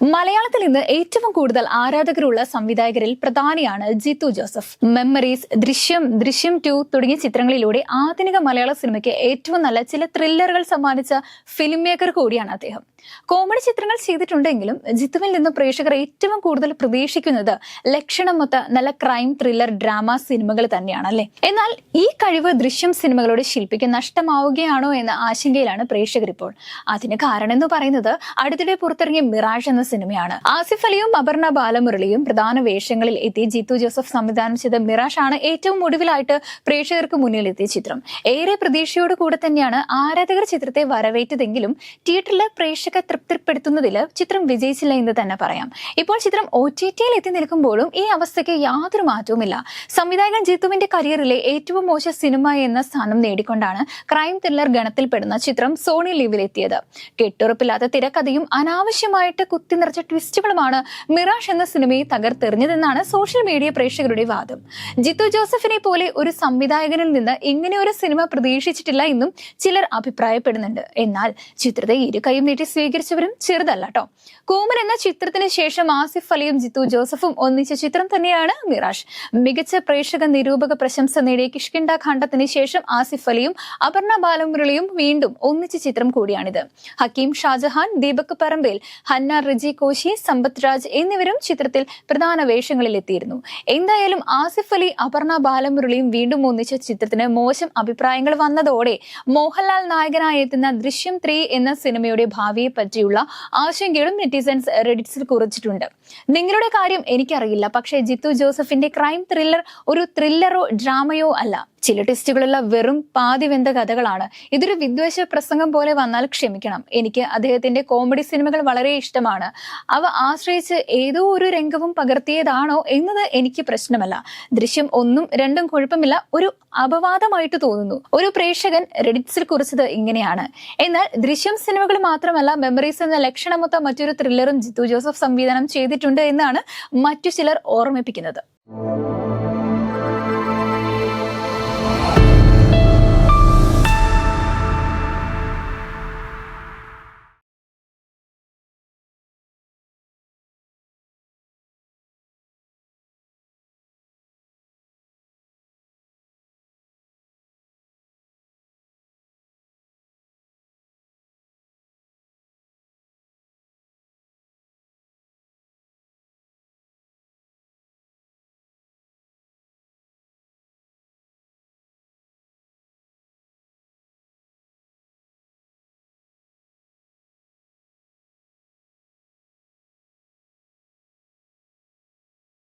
മലയാളത്തിൽ ഇന്ന് ഏറ്റവും കൂടുതൽ ആരാധകരുള്ള സംവിധായകരിൽ പ്രധാനിയാണ് ജിത്തു ജോസഫ്. മെമ്മറീസ് ദൃശ്യം ദൃശ്യം ടു തുടങ്ങിയ ചിത്രങ്ങളിലൂടെ ആധുനിക മലയാള സിനിമയ്ക്ക് ഏറ്റവും നല്ല ചില ത്രില്ലറുകൾ സമ്മാനിച്ച ഫിലിം മേക്കർ കൂടിയാണ് അദ്ദേഹം. കോമഡി ചിത്രങ്ങൾ ചെയ്തിട്ടുണ്ടെങ്കിലും ജിത്തുവിൽ നിന്ന് പ്രേക്ഷകർ ഏറ്റവും കൂടുതൽ പ്രതീക്ഷിക്കുന്നത് ലക്ഷണമൊത്ത നല്ല ക്രൈം ത്രില്ലർ ഡ്രാമ സിനിമകൾ തന്നെയാണ് അല്ലേ? എന്നാൽ ഈ കഴിവ് ദൃശ്യം സിനിമകളുടെ ശില്പിക്ക് നഷ്ടമാവുകയാണോ എന്ന ആശങ്കയിലാണ് പ്രേക്ഷകർ ഇപ്പോൾ അതിന് കാരണം എന്ന് പറയുന്നത് അടുത്തിടെ പുറത്തിറങ്ങിയ മിറാഷ് എന്ന സിനിമയാണ്. ആസിഫ് അലിയും അപർണ ബാലമുരളിയും പ്രധാന വേഷങ്ങളിൽ എത്തി ജിത്തു ജോസഫ് സംവിധാനം ചെയ്ത മിറാഷ് ആണ് ഏറ്റവും ഒടുവിലായിട്ട് പ്രേക്ഷകർക്ക് മുന്നിൽ എത്തിയ ചിത്രം. ഏറെ പ്രതീക്ഷയോട് കൂടെ തന്നെയാണ് ആരാധകർ ചിത്രത്തെ വരവേറ്റതെങ്കിലും തിയേറ്ററിൽ പ്രേക്ഷക തൃപ്തിപ്പെടുത്തുന്നതിൽ ചിത്രം വിജയിച്ചില്ല എന്ന് തന്നെ പറയാം. ഇപ്പോൾ ചിത്രം ഒ ടി ടിയിൽ എത്തി നിൽക്കുമ്പോഴും ഈ അവസ്ഥയ്ക്ക് യാതൊരു മാറ്റവുമില്ല. സംവിധായകൻ ജിത്തുവിന്റെ കരിയറിലെ ഏറ്റവും മോശം സിനിമ എന്ന സ്ഥാനം നേടിക്കൊണ്ടാണ് ക്രൈം ത്രില്ലർ ഗണത്തിൽപ്പെടുന്ന ചിത്രം സോണി ലീവിലെത്തിയത്. കെട്ടുറപ്പില്ലാത്ത തിരക്കഥയും അനാവശ്യമായിട്ട് കുത്തി നിറച്ച ട്വിസ്റ്റുകളുമാണ് മിറാഷ് എന്ന സിനിമയെ തകർത്തെറിഞ്ഞതെന്നാണ് സോഷ്യൽ മീഡിയ പ്രേക്ഷകരുടെ വാദം. ജിത്തു ജോസഫിനെ പോലെ ഒരു സംവിധായകനിൽ നിന്ന് ഇങ്ങനെ ഒരു സിനിമ പ്രതീക്ഷിച്ചിട്ടില്ല എന്നും ചിലർ അഭിപ്രായപ്പെടുന്നുണ്ട്. എന്നാൽ ചിത്രത്തെ ഇരു കൈയും നീട്ടി സ്വീകരിച്ചവരും ചെറുതല്ല കേട്ടോ കൂമൻ എന്ന ചിത്രത്തിന് ശേഷം ആസിഫ് അലിയും ജിത്തു ജോസഫും ഒന്നിച്ച ചിത്രം തന്നെയാണ് മിറാഷ്. മികച്ച പ്രേക്ഷക നിരൂപക പ്രശംസ നേടിയ കിഷ്കിണ്ട ഖണ്ഡത്തിന് ശേഷം ആസിഫ് അലിയും അപർണ ബാലമുരളിയും വീണ്ടും ഒന്നിച്ച ചിത്രം കൂടിയാണിത്. ഹക്കീം ഷാജഹാൻ ദീപക് പറമ്പേൽ ഹന്ന റിജി കോശി സമ്പത്ത് രാജ് എന്നിവരും ചിത്രത്തിൽ പ്രധാന വേഷങ്ങളിൽ എത്തിയിരുന്നു എന്തായാലും ആസിഫ് അലി അപർണ ബാലമുരളിയും വീണ്ടും ഒന്നിച്ച ചിത്രത്തിന് മോശം അഭിപ്രായങ്ങൾ വന്നതോടെ മോഹൻലാൽ നായകനായി എത്തുന്ന ദൃശ്യം ത്രീ എന്ന സിനിമയുടെ ഭാവിയെ പറ്റിയുള്ള ആശങ്കകളും നെറ്റിസൺസ് റെഡിറ്റ്സിൽ കുറിച്ചിട്ടുണ്ട്. നിങ്ങളുടെ കാര്യം എനിക്കറിയില്ല. പക്ഷേ ജിത്തു ജോസഫിന്റെ ക്രൈം ത്രില്ലർ ഒരു ത്രില്ലറോ ഡ്രാമയോ അല്ല. ചില ടെസ്റ്റുകളുള്ള വെറും പാതി വെന്ത കഥകളാണ്. ഇതൊരു വിദ്വേഷ പ്രസംഗം പോലെ വന്നാൽ ക്ഷമിക്കണം. എനിക്ക് അദ്ദേഹത്തിന്റെ കോമഡി സിനിമകൾ വളരെ ഇഷ്ടമാണ്. അവ ആശ്രയിച്ച് ഏതോ ഒരു രംഗവും പകർത്തിയതാണോ എന്നത് എനിക്ക് പ്രശ്നമല്ല. ദൃശ്യം ഒന്നും രണ്ടും കുഴപ്പമില്ല. ഒരു അപവാദമായിട്ട് തോന്നുന്നു. ഒരു പ്രേക്ഷകൻ റെഡിറ്റ്സിൽ കുറിച്ചത് ഇങ്ങനെയാണ്. എന്നാൽ ദൃശ്യം സിനിമകൾ മാത്രമല്ല മെമ്മറീസ് എന്ന ലക്ഷണമൊത്ത മറ്റൊരു ത്രില്ലറും ജിത്തു ജോസഫ് സംവിധാനം ചെയ്തിട്ടുണ്ട് എന്നാണ് മറ്റു ചിലർ ഓർമ്മിപ്പിക്കുന്നത്.